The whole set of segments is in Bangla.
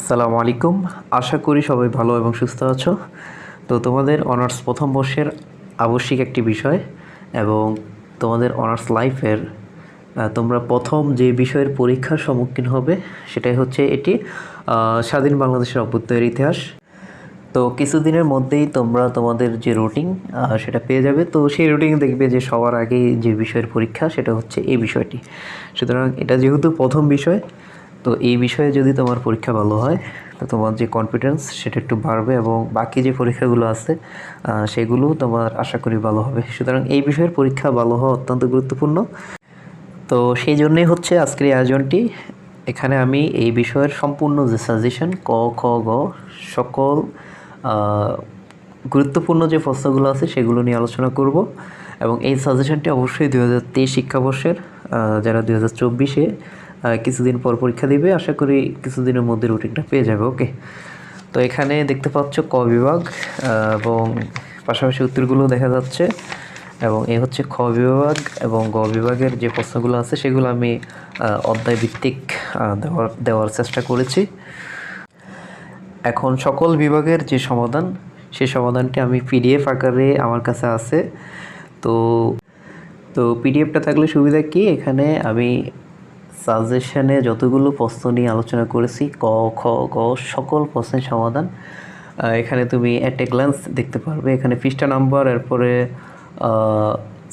আসসালামু আলাইকুম। আশা করি সবাই ভালো এবং সুস্থ আছো। তো তোমাদের অনার্স প্রথম বর্ষের আবশ্যিক একটি বিষয় এবং তোমাদের অনার্স লাইফের তোমরা প্রথম যে বিষয়ের পরীক্ষার সম্মুখীন হবে সেটাই হচ্ছে এটি স্বাধীন বাংলাদেশের অভ্যুদয়ের ইতিহাস। তো কিছুদিনের মধ্যেই তোমরা তোমাদের যে রুটিন সেটা পেয়ে যাবে। তো সেই রুটিন দেখবে যে সবার আগে যে বিষয়ের পরীক্ষা সেটা হচ্ছে এই বিষয়টি। সুতরাং এটা যেহেতু প্রথম বিষয় তো এই বিষয়ে যদি তোমার পরীক্ষা ভালো হয়, তো তোমার যে কনফিডেন্স সেটা একটু বাড়বে এবং বাকি যে পরীক্ষাগুলো আছে সেগুলো তোমার আশা করি ভালো হবে। সুতরাং এই বিষয়ের পরীক্ষা ভালো হওয়া অত্যন্ত গুরুত্বপূর্ণ। তো সেই জন্যই হচ্ছে আজকের এই আয়োজনটি। এখানে আমি এই বিষয়ের সম্পূর্ণ যে সাজেশন ক, খ, গ সকল গুরুত্বপূর্ণ যে প্রশ্নগুলো আছে সেগুলো নিয়ে আলোচনা করব। এবং এই সাজেশনটি অবশ্যই দু হাজার তেইশ শিক্ষাবর্ষের যারা দু হাজার চব্বিশে কিছুদিন পর পরীক্ষা দিবে। আশা করি কিছুদিনের মধ্যে রুটিনটা পেয়ে যাবে ওকে তো এখানে দেখতে পাচ্ছ ক বিভাগ এবং পাশাপাশি উত্তরগুলো দেখা যাচ্ছে। এবং এ হচ্ছে খ বিভাগ এবং গ বিভাগের যে প্রশ্নগুলো আছে, সেগুলো আমি অধ্যায় ভিত্তিক দেওয়ার দেওয়ার চেষ্টা করেছি। এখন সকল বিভাগের যে সমাধান, সেই সমাধানটি আমি পিডিএফ আকারে আমার কাছে আছে। তো তো পিডিএফটা থাকলে সুবিধা কি? এখানে আমি সাজেশনে যতগুলো প্রশ্ন নিয়ে আলোচনা করেছি, ক, খ, গ, সকল প্রশ্নের সমাধান এখানে তুমি অ্যাট এ গ্ল্যান্স দেখতে পারবে। এখানে পৃষ্ঠা নাম্বার এরপরে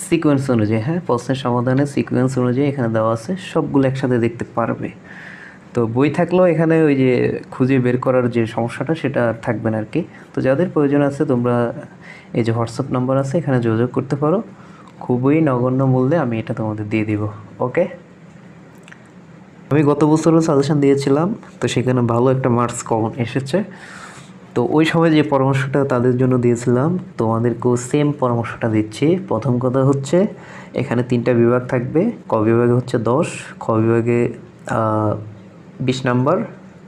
সিকোয়েন্স অনুযায়ী হ্যাঁ প্রশ্নের সমাধানের সিকোয়েন্স অনুযায়ী এখানে দেওয়া আছে, সবগুলো একসাথে দেখতে পারবে। তো বই থাকলেও এখানে ওই যে খুঁজে বের করার যে সমস্যাটা, সেটা আর থাকবে না আর কি তো যাদের প্রয়োজন আছে, তোমরা এই যে হোয়াটসঅ্যাপ নাম্বার আছে, এখানে যোগাযোগ করতে পারো। খুবই নগণ্য মূল্যে আমি এটা তোমাদের দিয়ে দিব ওকে আমি গত বছরও সাজেশন দিয়েছিলাম, তো সেখানে ভালো একটা মার্কস কমন এসেছে। তো ওই সময় যে পরামর্শটা তাদের জন্য দিয়েছিলাম তোমাদেরকেও সেম পরামর্শটা দিচ্ছি। প্রথম কথা হচ্ছে, এখানে তিনটা বিভাগ থাকবে। ক বিভাগে হচ্ছে দশ, খ বিভাগে বিশ নাম্বার,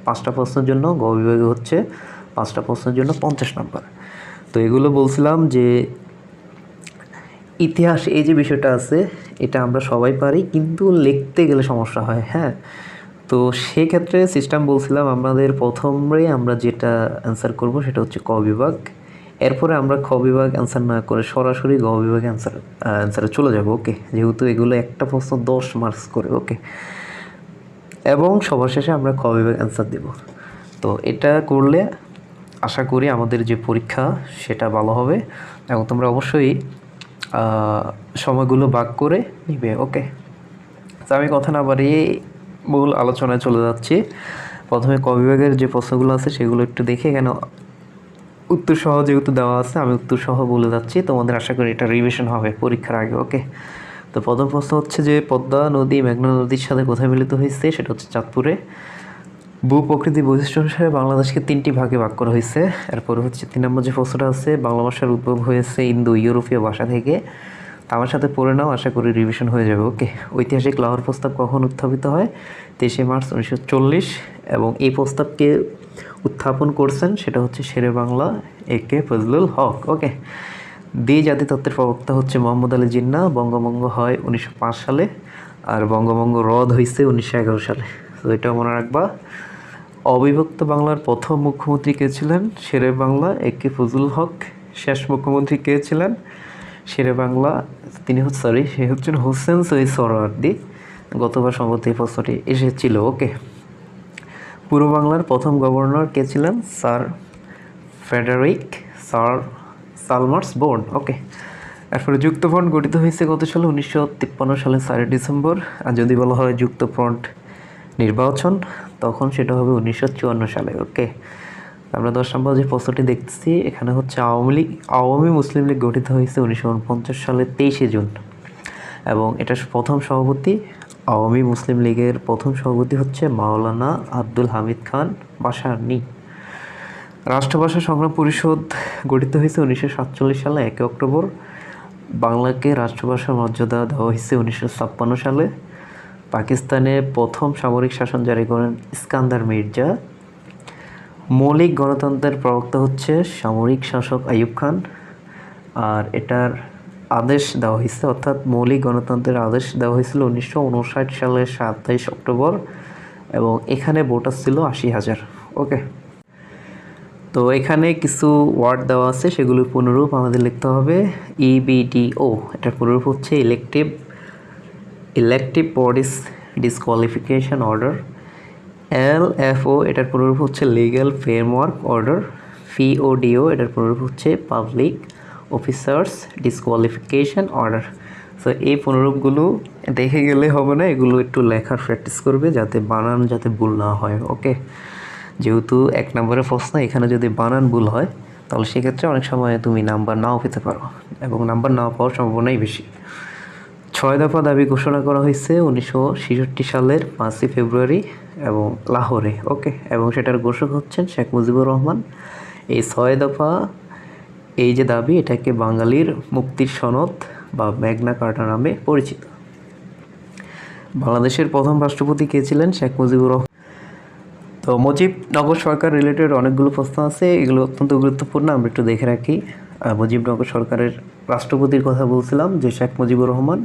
পাঁচটা প্রশ্নের জন্য। গ বিভাগে হচ্ছে পাঁচটা প্রশ্নের জন্য পঞ্চাশ নাম্বার। তো এগুলো বলছিলাম যে ইতিহাস, এই যে বিষয়টা আছে, এটা আমরা সবাই পারি, কিন্তু লিখতে গেলে সমস্যা হয় হ্যাঁ? তো সেক্ষেত্রে সিস্টেম বলছিলাম, আমাদের প্রথমে আমরা যেটা অ্যান্সার করব সেটা হচ্ছে ক বিভাগ। এরপরে আমরা খ বিভাগ অ্যান্সার না করে সরাসরি গ বিভাগে অ্যান্সার অ্যান্সারে চলে যাব, ওকে? যেহেতু এগুলো একটা প্রশ্ন দশ মার্কস করে, ওকে? এবং সবার শেষে আমরা খ বিভাগ অ্যান্সার দেব। তো এটা করলে আশা করি আমাদের যে পরীক্ষা, সেটা ভালো হবে। এবং তোমরা অবশ্যই সময়গুলো ভাগ করে নিবে ওকে তো আমি কথা না বাড়িয়ে মূল আলোচনায় চলে যাচ্ছি। প্রথমে ক বিভাগের যে প্রশ্নগুলো আছে সেগুলো একটু দেখে কেন উত্তর সহ যেহেতু দেওয়া আছে, আমি উত্তর সহ বলে যাচ্ছি। তোমাদের আশা করি এটা রিভিশন হবে পরীক্ষার আগে ওকে তো প্রথম প্রশ্ন হচ্ছে যে পদ্মা নদী মেঘনা নদীর সাথে কোথায় মিলিত হয়েছে? সেটা হচ্ছে চাঁদপুরে। ভূ প্রকৃতি বৈশিষ্ট্য অনুসারে বাংলাদেশকে তিনটি ভাগে ভাগ করা হয়েছে। এরপর হচ্ছে তিন নম্বর যে প্রশ্নটা আছে, বাংলা ভাষার উদ্ভব হয়েছে ইন্দো, ইউরোপীয় ভাষা থেকে। আমার সাথে পড়ে নাও, আশা করি রিভিশন হয়ে যাবে ওকে ঐতিহাসিক লাহোর প্রস্তাব কখন উত্থাপিত হয়? তেইশে মার্চ উনিশশো চল্লিশ এবং এই প্রস্তাবকে উত্থাপন করছেন সেটা হচ্ছে শেরে বাংলা, এ কে ফজলুল হক ওকে দ্বি জাতি তত্ত্বের প্রবক্তা হচ্ছে মোহাম্মদ আলী জিন্না, বঙ্গভঙ্গ হয় উনিশশো পাঁচ সালে আর বঙ্গভঙ্গ রদ হয়েছে উনিশশো এগারো সালে। তো এটা মনে রাখবা। অবিভক্ত বাংলার প্রথম মুখ্যমন্ত্রী কে ছিলেন? শেরে বাংলা, এ কে ফজলুল হক। শেষ মুখ্যমন্ত্রী কে ছিলেন? শেরে বাংলা, তিনি হচ্ছে সরি সে হচ্ছেন হোসেন সৈয়দ সরওয়ার্দি। গতবার সম্ভবত এই প্রশ্নটি এসেছিল, ওকে। পূর্ব বাংলার প্রথম গভর্নর কে ছিলেন? Sir Frederick, sir Chalmers Bourne, okay. এরপরে যুক্তফ্রন্ট গঠিত হয়েছে কত সালে? উনিশশো তিপ্পান্ন সালে, চারই ডিসেম্বর। আর যদি বলা হয় যুক্তফ্রন্ট নির্বাচন, তখন সেটা হবে উনিশশো চুয়ান্ন সালে ওকে আমরা দশ নম্বর যে প্রশ্নটি দেখতেছি, এখানে হচ্ছে আওয়ামী লীগ, আওয়ামী মুসলিম লীগ গঠিত হয়েছে উনিশশো উনপঞ্চাশ সালে তেইশে জুন। এবং এটার প্রথম সভাপতি আওয়ামী মুসলিম লীগের প্রথম সভাপতি হচ্ছে মাওলানা আব্দুল হামিদ খান বাসানি রাষ্ট্রভাষা সংগ্রাম পরিষদ গঠিত হয়েছে উনিশশো সাতচল্লিশ সালে, একে অক্টোবর। বাংলাকে রাষ্ট্রভাষার মর্যাদা দেওয়া হয়েছে উনিশশো ছাপ্পান্ন সালে। পাকিস্তানে প্রথম সামরিক শাসন জারি করেন ইস্কান্দার মির্জা। মৌলিক গণতন্ত্রের প্রবক্তা হচ্ছে সামরিক শাসক আইয়ুব খান। আর এটার আদেশ দেওয়া হয়েছে, অর্থাৎ মৌলিক গণতন্ত্রের আদেশ দেওয়া হয়েছিল উনিশশো উনষাট সালের সাতাইশ অক্টোবর এবং এখানে ভোটার ছিল আশি হাজার। ওকে। তো এখানে কিছু ওয়ার্ড দেওয়া আছে সেগুলোর পুনরূপ আমাদের লিখতে হবে। E ইবিডিও এটার পুনরূপ হচ্ছে elective elective bodies disqualification order L F O এটার পুনরূপ হচ্ছে লিগ্যাল ফ্রেমওয়ার্ক অর্ডার পিওডিও এটার পুনরূপ হচ্ছে পাবলিক অফিসার্স ডিসকোয়ালিফিকেশন অর্ডার তো এই পুনরূপগুলো দেখে গেলে হবে না, এগুলো একটু লেখার প্র্যাকটিস করবে যাতে বানান যাতে ভুল না হয় ওকে যেহেতু এক নম্বরের প্রশ্ন, এখানে যদি বানান ভুল হয়, তাহলে সেক্ষেত্রে অনেক সময় তুমি নাম্বার নাও পেতে পারো এবং নাম্বার নাও পাওয়ার সম্ভাবনাই বেশি। ছয় দফা দাবি ঘোষণা করা হয়েছে উনিশশো ছেষট্টি সালের পাঁচই ফেব্রুয়ারি এবং লাহোরে, ওকে? এবং সেটার ঘোষক হচ্ছেন শেখ মুজিবুর রহমান। এই ছয় দফা, এই যে দাবি, এটাকে বাঙালির মুক্তির সনদ বা মেঘনা কার্টা নামে পরিচিত। বাংলাদেশের প্রথম রাষ্ট্রপতি কে ছিলেন? শেখ মুজিবুর রহমান। তো মুজিবনগর সরকার রিলেটেড অনেকগুলো প্রশ্ন আছে, এগুলো অত্যন্ত গুরুত্বপূর্ণ, আমরা একটু দেখে রাখি। মুজিবনগর সরকারের রাষ্ট্রপতির কথা বলছিলাম, যে শেখ মুজিবুর রহমান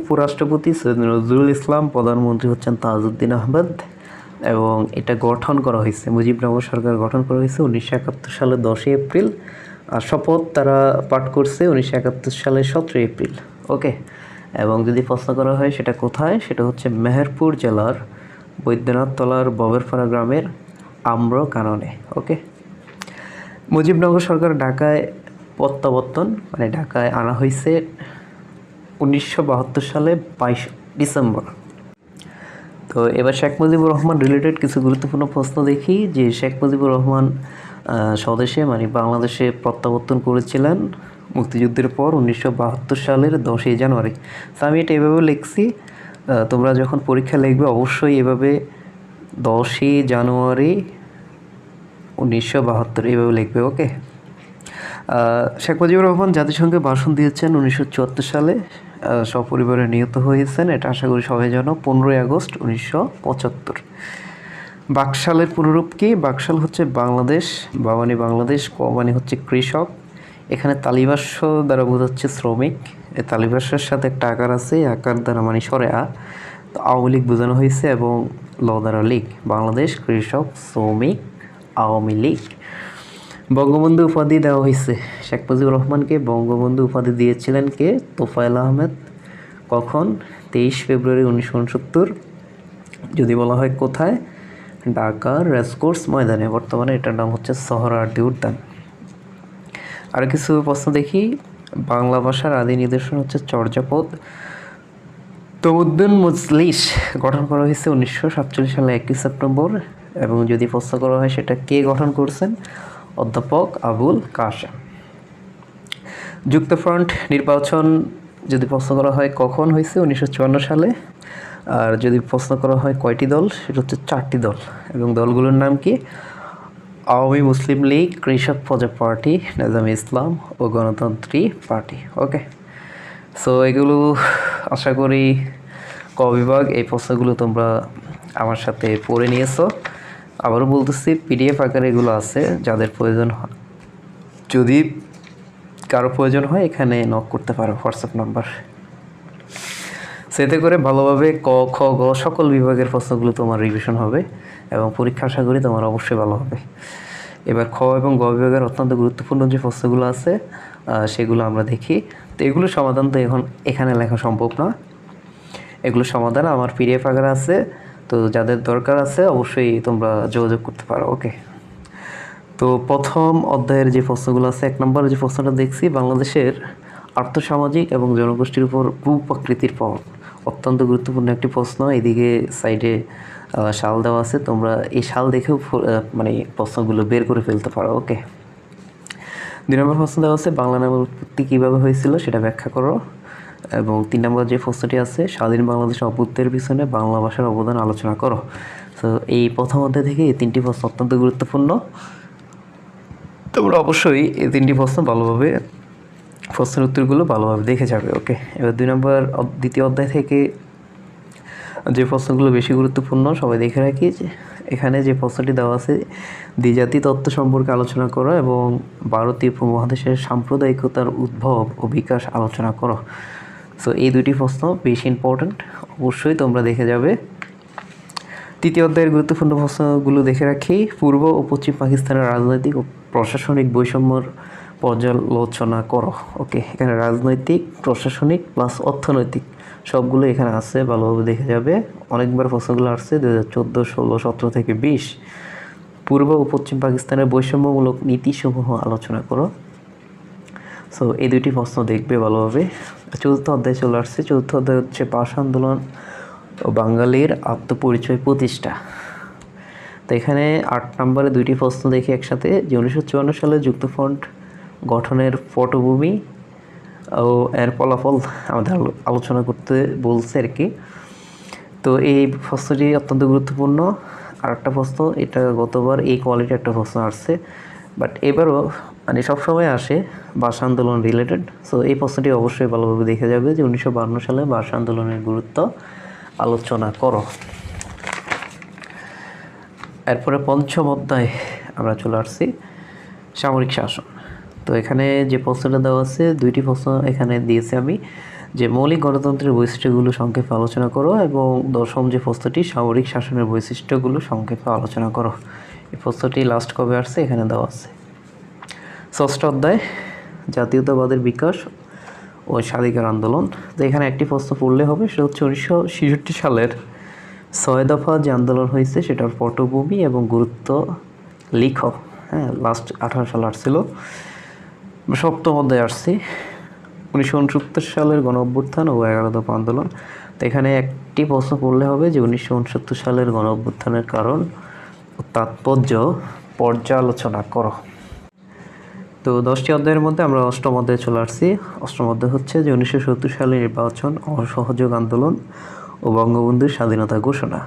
উপরাষ্ট্রপতি সৈয়দ নজরুল ইসলাম, প্রধানমন্ত্রী হচ্ছেন তাজউদ্দিন আহমেদ, এবং এটা গঠন করা হয়েছে, মুজিবনগর সরকার গঠন করা হয়েছে উনিশশো একাত্তর সালের দশই এপ্রিল, আর শপথ তারা পাঠ করছে উনিশশো একাত্তর সালের সতেরোই এপ্রিল, ওকে? এবং যদি প্রশ্ন করা হয় সেটা কোথায়, সেটা হচ্ছে মেহেরপুর জেলার বৈদ্যনাথ তলার ববেরপাড়া গ্রামের আম্র কাননে ওকে? মুজিবনগর সরকার ঢাকায় প্রত্যাবর্তন মানে ঢাকায় আনা হয়েছে উনিশশো বাহাত্তর সালে বাইশ ডিসেম্বর। তো এবার শেখ মুজিবুর রহমান রিলেটেড কিছু গুরুত্বপূর্ণ প্রশ্ন দেখি, যে শেখ মুজিবুর রহমান স্বদেশে মানে বাংলাদেশে প্রত্যাবর্তন করেছিলেন মুক্তিযুদ্ধের পর উনিশশো বাহাত্তর সালের দশই জানুয়ারি। তো আমি এটা এভাবে লিখছি তোমরা যখন পরীক্ষা লিখবে অবশ্যই এভাবে দশই জানুয়ারি উনিশশো বাহাত্তর এভাবে লিখবে, ওকে? শেখ মুজিবুর রহমান জাতিসংঘে ভাষণ দিয়েছেন উনিশশো চুয়াত্তর সালে। সপরিবারে নিহত হয়েছেন। এটা আশা করি সবাই জানো, পনেরোই আগস্ট উনিশশো পঁচাত্তর। বাকশালের পুনরূপ কি? বাকশাল হচ্ছে বাংলাদেশ বা মানে বাংলাদেশ ক হচ্ছে কৃষক। এখানে তালিবাস্য দ্বারা বোঝাচ্ছে শ্রমিক। এই তালিবাস্যের সাথে একটা আকার আছে আকার দ্বারা মানে সরে আ। আওয়ামী লীগ বোঝানো হয়েছে এবং ল দ্বারা লীগ। বাংলাদেশ কৃষক, শ্রমিক, আওয়ামী লীগ। বঙ্গবন্ধু উপাধি দেওয়া হয়েছে। শেখ মুজিবুর রহমানকে বঙ্গবন্ধু উপাধি দিয়েছিলেন কে? তোফায়েল আহমেদ। কখন? তেইশ ফেব্রুয়ারি উনিশশো উনসত্তর। যদি বলা হয় কোথায়? ঢাকার রেসকোর্স ময়দানে। বর্তমানে এটার নাম হচ্ছে সহরার্দি উদ্যান আর কিছু প্রশ্ন দেখি। বাংলা ভাষার আদি নিদর্শন হচ্ছে চর্যাপদ। তমুদ্দিন মজলিস গঠন করা হয়েছে উনিশশো সাতচল্লিশ সালে একই সেপ্টেম্বর। এবং যদি প্রশ্ন করা হয় সেটা কে গঠন করছেন? অধ্যাপক আবুল কাশেম। যুক্তফ্রন্ট নির্বাচন যদি প্রশ্ন করা হয় কখন হয়েছে? উনিশশো চুয়ান্ন সালে। আর যদি প্রশ্ন করা হয় কয়টি দল? সেটা হচ্ছে চারটি দল। এবং দলগুলোর নাম কি? আওয়ামী মুসলিম লীগ, কৃষক প্রজা পার্টি, নেজামে ইসলাম ও গণতন্ত্রী পার্টি। ওকে সো এগুলো আশা করি ক বিভাগ এই প্রশ্নগুলো তোমরা আমার সাথে পড়ে নিয়েছো। আবারও বলতেছি পিডিএফ আকারে এগুলো আছে, যাদের প্রয়োজন হয়। যদি কারও প্রয়োজন হয়, এখানে নক করতে পারো হোয়াটসঅ্যাপ নাম্বার সেতে করে ভালোভাবে ক, খ, গ সকল বিভাগের প্রশ্নগুলো তোমার রিভিশন হবে এবং পরীক্ষা আশা করি তোমার অবশ্যই ভালো হবে। এবার খ এবং গ বিভাগের অত্যন্ত গুরুত্বপূর্ণ যে প্রশ্নগুলো আছে সেগুলো আমরা দেখি। তো এগুলো সমাধান তো এখন এখানে লেখা সম্ভব না। এগুলো সমাধান, আমার পিডিএফ আকারে আছে। তো যাদের দরকার আছে অবশ্যই তোমরা যোগাযোগ করতে পারো ওকে তো প্রথম অধ্যায়ের যে প্রশ্নগুলো আছে, এক নম্বর যে প্রশ্নটা দেখছি, বাংলাদেশের আর্থসামাজিক এবং জনগোষ্ঠীর উপর ভূপ্রাকৃতির প্রভাব। অত্যন্ত গুরুত্বপূর্ণ একটি প্রশ্ন, এদিকে সাইডে শাল দেওয়া আছে, তোমরা এই শাল দেখেও মানে প্রশ্নগুলো বের করে ফেলতে পারো ওকে দুই নম্বর প্রশ্ন দেওয়া আছে, বাংলা নামের উৎপত্তি কীভাবে হয়েছিল সেটা ব্যাখ্যা করো। এবং তিন নম্বর যে প্রশ্নটি আছে, স্বাধীন বাংলাদেশের অভ্যুত্থানের পিছনে বাংলা ভাষার অবদান আলোচনা করো। তো এই প্রথম অধ্যায় থেকে এই তিনটি প্রশ্ন অত্যন্ত গুরুত্বপূর্ণ। তোমরা অবশ্যই এই তিনটি প্রশ্ন ভালোভাবে, প্রশ্নের উত্তরগুলো ভালোভাবে দেখে যাবে ওকে এবার দুই নম্বর দ্বিতীয় অধ্যায় থেকে যে প্রশ্নগুলো বেশি গুরুত্বপূর্ণ, সবাই দেখে রাখি এখানে যে প্রশ্নটি দেওয়া আছে, দ্বিজাতি তত্ত্ব সম্পর্কে আলোচনা করো এবং ভারতীয় উপমহাদেশের সাম্প্রদায়িকতার উদ্ভব ও বিকাশ আলোচনা করো। সো এই দুটি প্রশ্ন বেশি ইম্পর্ট্যান্ট অবশ্যই তোমরা দেখে যাবে। তৃতীয় অধ্যায়ের গুরুত্বপূর্ণ প্রশ্নগুলো দেখে রাখি। পূর্ব ও পশ্চিম পাকিস্তানের রাজনৈতিক ও প্রশাসনিক বৈষম্যর পর্যালোচনা করো। ওকে এখানে রাজনৈতিক, প্রশাসনিক প্লাস অর্থনৈতিক সবগুলো এখানে আছে, ভালোভাবে দেখে যাবে। অনেকবার প্রশ্নগুলো আসছে দু হাজার চোদ্দ, ষোলো, সতেরো থেকে বিশ। পূর্ব ও পশ্চিম পাকিস্তানের বৈষম্যমূলক নীতিসমূহ আলোচনা করো। সো এই দুইটি প্রশ্ন দেখবে ভালোভাবে। চতুর্থ অধ্যায় চলে আসছে। চতুর্থ অধ্যায় হচ্ছে ভাষা আন্দোলন ও বাঙালির আত্মপরিচয় প্রতিষ্ঠা। তো এখানে আট নম্বরে দুইটি প্রশ্ন দেখি একসাথে। যে উনিশশো চুয়ান্ন সালে যুক্তফ্রন্ট গঠনের পটভূমি ও এর ফলাফল আমাদের আলোচনা করতে বলছে আর কি। তো এই প্রশ্নটি অত্যন্ত গুরুত্বপূর্ণ। আর একটা প্রশ্ন, এটা গতবার এই কোয়ালিটি একটা প্রশ্ন আসছে। বাট এবারও মানে সবসময় আসে ভাষা আন্দোলন রিলেটেড সো এই প্রশ্নটি অবশ্যই ভালোভাবে দেখে যাবে যে উনিশশো সালে ভাষা আন্দোলনের গুরুত্ব আলোচনা করো। এরপরে পঞ্চম অধ্যায় আমরা চলে আসছি সামরিক শাসন। তো এখানে যে প্রশ্নটা দেওয়া আছে, দুইটি প্রশ্ন এখানে দিয়েছি আমি, যে মৌলিক গণতন্ত্রের বৈশিষ্ট্যগুলো সংক্ষেপে আলোচনা করো এবং দশম যে প্রশ্নটি, সামরিক শাসনের বৈশিষ্ট্যগুলো সংক্ষেপে আলোচনা করো। এই প্রশ্নটি লাস্ট কবে আসছে? এখানে দেওয়া আছে। ষষ্ঠ অধ্যায়, জাতীয়তাবাদের বিকাশ ও স্বাধিকার আন্দোলন। তো এখানে একটি প্রশ্ন পড়লে হবে, সেটা হচ্ছে উনিশশো ছেষট্টি সালের ছয় দফা যে আন্দোলন হয়েছে, সেটার পটভূমি এবং গুরুত্ব লিখ। হ্যাঁ লাস্ট আঠারো সাল আসছিল। সপ্তম অধ্যায় আসছি। উনিশশো উনসত্তর সালের গণ অভ্যুত্থান ও এগারো দফা আন্দোলন। তো এখানে একটি প্রশ্ন পড়লে হবে যে উনিশশো উনসত্তর সালের গণ অভ্যুত্থানের কারণ তাৎপর্য পর্যালোচনা করো। তো দশটি অধ্যায়ের মধ্যে আমরা অষ্টম অধ্যায়ে চলে আসছি। অষ্টম অধ্যায় হচ্ছে যে উনিশশো সত্তর সালে নির্বাচন অসহযোগ আন্দোলন ও বঙ্গবন্ধুর স্বাধীনতা ঘোষণা।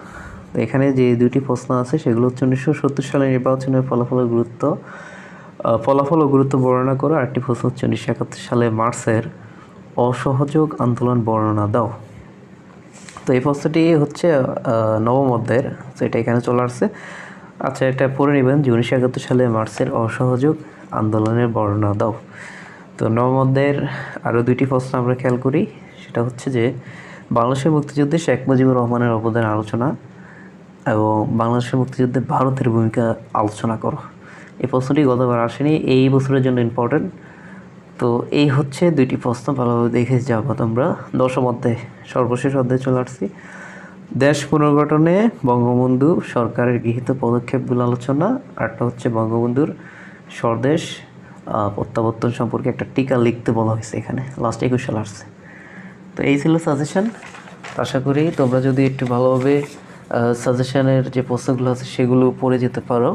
তো এখানে যে দুটি প্রশ্ন আছে, সেগুলো হচ্ছে উনিশশো সত্তর সালে নির্বাচনের ফলাফলের গুরুত্ব ফলাফল ও গুরুত্ব বর্ণনা করো। আরেকটি প্রশ্ন হচ্ছে উনিশশো একাত্তর সালে মার্চের অসহযোগ আন্দোলন বর্ণনা দাও। তো এই প্রশ্নটি হচ্ছে নবম অধ্যায়ের, তো এটা এখানে চলে আসছে। আচ্ছা এটা পড়ে নেবেন যে উনিশশো একাত্তর সালে মার্চের অসহযোগ আন্দোলনের বর্ণনা দাও। তো নবম অধ্যায়ের আরও দুইটি প্রশ্ন আমরা খেয়াল করি। সেটা হচ্ছে যে, বাংলাদেশের মুক্তিযুদ্ধে শেখ মুজিবুর রহমানের অবদান আলোচনা এবং বাংলাদেশের মুক্তিযুদ্ধে ভারতের ভূমিকা আলোচনা করো। এই প্রশ্নটি গতবার আসেনি, এই বছরের জন্য ইম্পর্টেন্ট তো এই হচ্ছে দুইটি প্রশ্ন, ভালোভাবে দেখে যাব তোমরা। দশম অধ্যায়, সর্বশেষ অধ্যায়ে চলে আসছি। দেশ পুনর্গঠনে বঙ্গবন্ধু সরকারের গৃহীত পদক্ষেপগুলো আলোচনা। আরটা হচ্ছে বঙ্গবন্ধুর স্বদেশ প্রত্যাবর্তন সম্পর্কে একটা টিকা লিখতে বলা হয়েছে এখানে লাস্ট একুশ সাল আসছে তো এই ছিল সাজেশান আশা করি তোমরা যদি একটু ভালোভাবে সাজেশানের যে প্রশ্নগুলো আছে সেগুলো পড়ে যেতে পারো।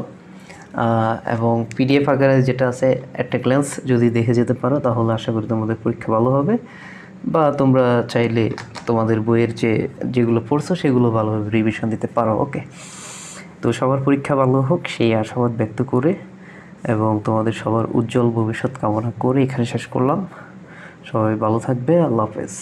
এবং পিডিএফ আকারে যেটা আছে একটা গ্ল্যান্স যদি দেখে যেতে পারো, তাহলে আশা করি তোমাদের পরীক্ষা ভালো হবে। বা তোমরা চাইলে তোমাদের বইয়ের যে, যেগুলো পড়ছো সেগুলো ভালোভাবে রিভিশন দিতে পারো ওকে তো সবার পরীক্ষা ভালো হোক, সেই আশাবাদ ব্যক্ত করে এবং তোমাদের সবার উজ্জ্বল ভবিষ্যৎ কামনা করে এখানে শেষ করলাম। সবাই ভালো থাকবে, আল্লাহ হাফেজ।